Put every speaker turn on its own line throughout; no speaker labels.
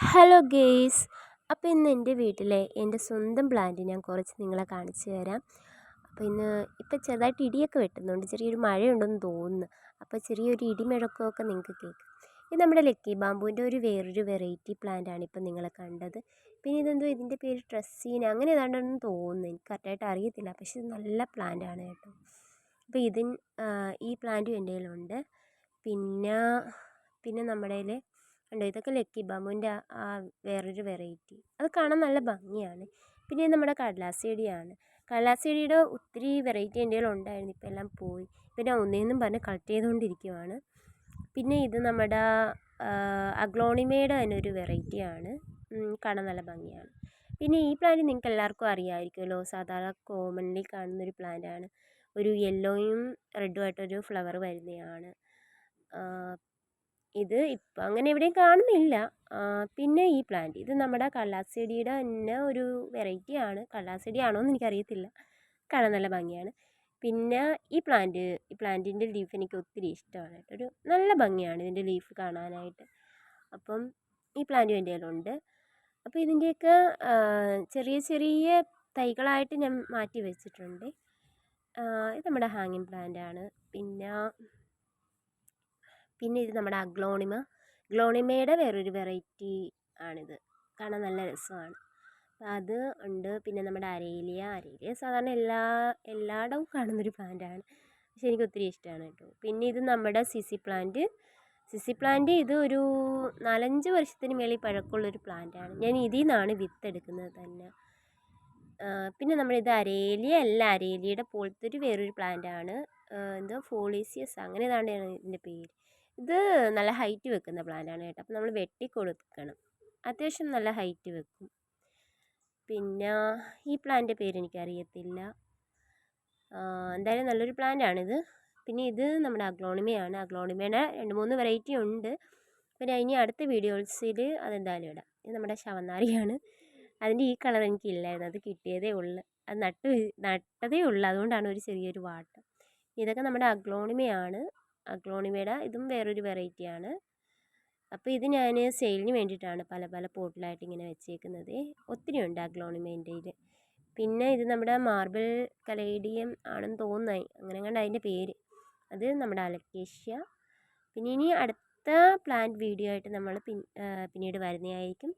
Hello guys അപ്പോൾ ഇന്ന് എന്റെ വീട്ടിലെ എന്റെ സ്വന്തം പ്ലാന്റ് ഞാൻ കുറച്ച് നിങ്ങളെ കാണിച്ചു തരാം. അപ്പോൾ ഇന്ന് ഇപ്പോൾ ചെറുതായിട്ട് ഇടിയൊക്കെ വെട്ടുന്നുണ്ട്. ചെറിയൊരു മഴയുണ്ടെന്ന് തോന്നുന്നു. അപ്പോൾ ചെറിയൊരു ഇടിമുഴക്കമൊക്കെ നിങ്ങൾക്ക് കേൾക്കും. ഇത് നമ്മുടെ ലക്കി ബാമ്പുവിന്റെ ഒരു വേറൊരു വെറൈറ്റി പ്ലാന്റ് ആണ് ഇപ്പോൾ നിങ്ങളെ കണ്ടത്. പിന്നെ ഇതെന്തോ ഇതിന്റെ പേര് ട്രസ്സീന അങ്ങനെ ഏതാണ്ടെന്ന് തോന്നുന്നു. എനിക്ക് കറക്റ്റായിട്ട് അറിയത്തില്ല. പക്ഷെ ഇത് നല്ല പ്ലാന്റ് ആണ് കേട്ടോ. അപ്പോൾ ഇതിൻ ഈ പ്ലാന്റും എന്റെ കയ്യിലുണ്ട് പിന്നെ പിന്നെ നമ്മുടെ കണ്ടോ? ഇതൊക്കെ ലക്കി ബാമുവിന്റെ ആ വേറൊരു വെറൈറ്റി അത് കാണാൻ നല്ല ഭംഗിയാണ്. പിന്നെ നമ്മുടെ കടലാസ് ചെടിയാണ്. കടലാസ് ചെടിയുടെ ഒത്തിരി വെറൈറ്റി എന്റെ കയ്യിൽ ഉണ്ടായിരുന്നു. ഇപ്പോൾ എല്ലാം പോയി. പിന്നെ ഒന്നേന്നും പറഞ്ഞ് കളക്ട് ചെയ്തുകൊണ്ടിരിക്കുവാണ്. പിന്നെ ഇത് നമ്മുടെ അഗ്ലോണിമയുടെ തന്നെ ഒരു വെറൈറ്റിയാണ് കാണാൻ നല്ല ഭംഗിയാണ്. പിന്നെ ഈ പ്ലാന്റ് നിങ്ങൾക്ക് എല്ലാവർക്കും അറിയാമായിരിക്കുമല്ലോ. സാധാരണ കോമൺലി കാണുന്ന ഒരു പ്ലാന്റ് ആണ്. ഒരു യെല്ലോയും റെഡും ആയിട്ടൊരു ഫ്ലവർ വരുന്നതാണ്. ഇത് ഇപ്പം അങ്ങനെ എവിടെയും കാണുന്നില്ല. പിന്നെ ഈ പ്ലാന്റ് ഇത് നമ്മുടെ കടലാസ് തന്നെ ഒരു വെറൈറ്റി ആണ്. കടലാസ് ആണോയെന്ന് എനിക്കറിയത്തില്ല. കാണാൻ നല്ല ഭംഗിയാണ്. പിന്നെ ഈ പ്ലാന്റ് ഈ പ്ലാന്റിന്റെ ലീഫ് എനിക്ക് ഒത്തിരി ഇഷ്ടമാണ് ഒരു നല്ല ഭംഗിയാണ് ഇതിന്റെ ലീഫ് കാണാനായിട്ട്. അപ്പം ഈ പ്ലാന്റും എന്റെ കയ്യിലുണ്ട്. അപ്പോൾ ഇതിന്റെയൊക്കെ ചെറിയ ചെറിയ തൈകളായിട്ട് ഞാൻ മാറ്റി വെച്ചിട്ടുണ്ട്. ഇത് നമ്മുടെ ഹാങ്ങിങ് പ്ലാന്റ് ആണ്. പിന്നെ പിന്നെ ഇത് നമ്മുടെ അഗ്ലോണിമ. ഗ്ലോണിമയുടെ വേറൊരു വെറൈറ്റി ആണിത്. കാണാൻ നല്ല രസമാണ്. അത് ഉണ്ട്. പിന്നെ നമ്മുടെ അരേലിയ. അരേലിയ സാധാരണ എല്ലാ എല്ലായിടവും കാണുന്നൊരു പ്ലാന്റാണ്. പക്ഷെ എനിക്ക് ഒത്തിരി ഇഷ്ടമാണ് കേട്ടോ. പിന്നെ ഇത് നമ്മുടെ സിസി പ്ലാന്റ്. സിസി പ്ലാന്റ് ഇത് ഒരു നാലഞ്ച് വർഷത്തിന് മേളിൽ പഴക്കമുള്ളൊരു പ്ലാന്റാണ്. ഞാൻ ഇതിൽ നിന്നാണ് വിത്ത് എടുക്കുന്നത് തന്നെ പിന്നെ നമ്മളിത് അരേലിയ അല്ല. അരേലിയയുടെ പോലത്തെ ഒരു വേറൊരു പ്ലാന്റാണ്. എന്തോ? ഫോളീസിയസ്. അങ്ങനെ ഏതാണ്ടാണ് ഇതിന്റെ പേര്. ഇത് നല്ല ഹൈറ്റ് വെക്കുന്ന പ്ലാന്റാണ് കേട്ടോ. അപ്പോൾ നമ്മൾ വെട്ടി കൊടുക്കണം. അത്യാവശ്യം നല്ല ഹൈറ്റ് വെക്കും. പിന്നെ ഈ പ്ലാന്റിന്റെ പേര് എനിക്കറിയത്തില്ല. എന്തായാലും നല്ലൊരു പ്ലാന്റാണിത് പിന്നെ ഇത് നമ്മുടെ അഗ്ലോണിമയാണ് അഗ്ലോണിമയുടെ രണ്ട് മൂന്ന് വെറൈറ്റി ഉണ്ട്. പിന്നെ ഇനി അടുത്ത വീഡിയോസിൽ അതെന്തായാലും ഇടാം. ഇത് നമ്മുടെ ശവനാരിയാണ്. അതിന്റെ ഈ കളർ എനിക്കില്ലായിരുന്നു. അത് കിട്ടിയതേ ഉള്ളു. അത് നട്ട് നട്ടതേ ഉള്ളു. അതുകൊണ്ടാണ് ഒരു ചെറിയൊരു വാട്ടം. ഇതൊക്കെ നമ്മുടെ അഗ്ലോണിമയാണ്. അഗ്ലോണിമയുടെ ഇതും വേറൊരു വെറൈറ്റിയാണ്. അപ്പോൾ ഇത് ഞാൻ സെയിലിന് വേണ്ടിയിട്ടാണ് പല പല പോട്ടിലായിട്ട് ഇങ്ങനെ വെച്ചേക്കുന്നത്. ഒത്തിരി ഉണ്ട് അഗ്ലോണിമേന്റെയിൽ പിന്നെ ഇത് നമ്മുടെ മാർബിൾ കലേഡിയം ആണെന്ന് തോന്നുന്നു. അങ്ങനെ കണ്ട് അതിന്റെ പേര്. അത് നമ്മുടെ അലക്കേഷ്യ. പിന്നെ ഇനി അടുത്ത പ്ലാന്റ് വീഡിയോ ആയിട്ട് നമ്മൾ പിന്നീട് വരുന്നതായിരിക്കും.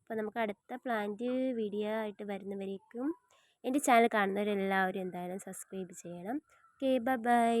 അപ്പോൾ നമുക്ക് അടുത്ത പ്ലാന്റ് വീഡിയോ ആയിട്ട് വരുന്നവരേക്കും എന്റെ ചാനൽ കാണുന്നവരെല്ലാവരും എന്തായാലും സബ്സ്ക്രൈബ് ചെയ്യണം. Okay bye.